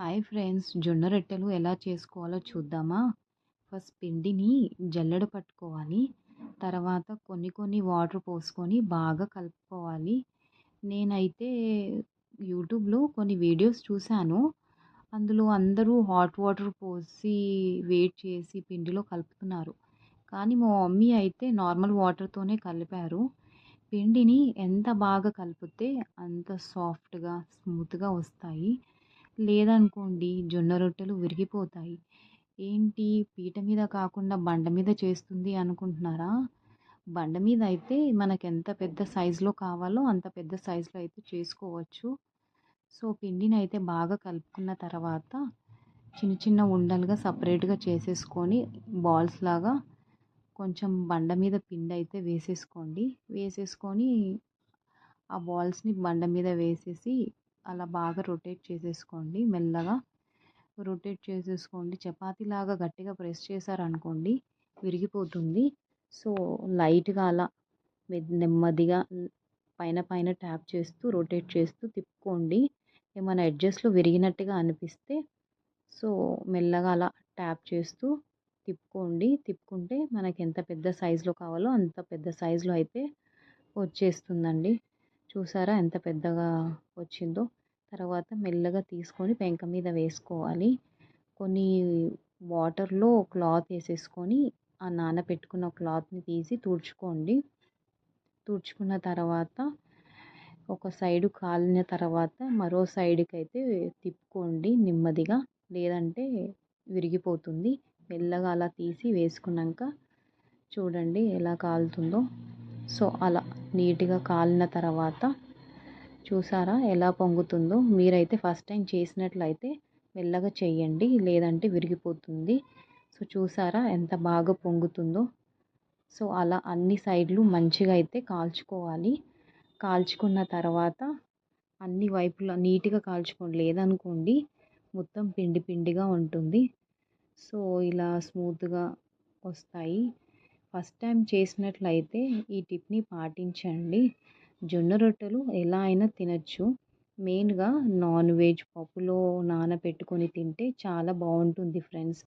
Hi friends. జొన్న రొట్టెలు ఎలా చేసుకోవాలో చూద్దామా? ఫస్ట్ పిండిని జల్లెడ పట్టుకోవాలి. తర్వాత కొన్ని కొన్ని వాటర్ పోసుకొని బాగా కలుపుకోవాలి. నేనైతే యూట్యూబ్లో కొన్ని వీడియోస్ చూశాను. అందులో అందరూ హాట్ వాటర్ పోసి వేట్ చేసి పిండిలో కలుపుతున్నారు. కానీ మా మమ్మీ అయితే నార్మల్ వాటర్తోనే కలిపారు. పిండిని ఎంత బాగా కలిపితే అంత సాఫ్ట్గా స్మూత్గా వస్తాయి. లేదనుకోండి జొన్న రొట్టెలు విరిగిపోతాయి. ఏంటి? పీట మీద కాకుండా బండ మీద చేస్తుంది అనుకుంటున్నారా? బండ మీద అయితే మనకు ఎంత పెద్ద సైజులో కావాలో అంత పెద్ద సైజులో అయితే చేసుకోవచ్చు. సో పిండిని అయితే బాగా కలుపుకున్న తర్వాత చిన్న చిన్న ఉండలుగా సపరేట్గా చేసేసుకొని బాల్స్ లాగా కొంచెం బండ మీద పిండి అయితే వేసేసుకోండి. వేసేసుకొని ఆ బాల్స్ని బండ మీద వేసేసి అలా బాగా రొటేట్ చేసేసుకోండి మెల్లగా. రొటేట్ చేసేసుకోండి. చపాతీలాగా గట్టిగా ప్రెస్ చేశారనుకోండి విరిగిపోతుంది. సో లైట్గా అలా నెమ్మదిగా పైన పైన ట్యాప్ చేస్తూ రొటేట్ చేస్తూ తిప్పుకోండి. ఏమైనా ఎడ్జస్ట్లో విరిగినట్టుగా అనిపిస్తే సో మెల్లగా అలా ట్యాప్ చేస్తూ తిప్పుకోండి. తిప్పుకుంటే మనకి ఎంత పెద్ద సైజులో కావాలో అంత పెద్ద సైజులో అయితే వచ్చేస్తుందండి. చూసారా ఎంత పెద్దగా వచ్చిందో? తర్వాత మెల్లగా తీసుకొని పెంక మీద వేసుకోవాలి. కొన్ని వాటర్లో క్లాత్ వేసేసుకొని ఆ నానబెట్టుకున్న క్లాత్ని తీసి తుడుచుకోండి. తుడుచుకున్న తర్వాత ఒక సైడు కాలిన తర్వాత మరో సైడ్కి అయితే తిప్పుకోండి నెమ్మదిగా. లేదంటే విరిగిపోతుంది. మెల్లగా అలా తీసి వేసుకున్నాక చూడండి ఎలా కాలుతుందో. సో అలా నీట్గా కాలిన తర్వాత చూసారా ఎలా పొంగుతుందో? మీరైతే ఫస్ట్ టైం చేసినట్లయితే మెల్లగా చేయండి లేదంటే విరిగిపోతుంది. సో చూసారా ఎంత బాగా పొంగుతుందో? సో అలా అన్ని సైడ్లు మంచిగా అయితే కాల్చుకోవాలి. కాల్చుకున్న తర్వాత అన్ని వైపులా నీట్గా కాల్చుకోండి లేదనుకోండి మొత్తం పిండి పిండిగా ఉంటుంది. సో ఇలా స్మూత్గా వస్తాయి. ఫస్ట్ టైం చేసినట్లయితే ఈ టిప్ని పాటించండి. జొన్న రొట్టెలు ఎలా అయినా తినచ్చు. మెయిన్గా నాన్ వెజ్ పప్పులో నానబెట్టుకొని తింటే చాలా బాగుంటుంది ఫ్రెండ్స్.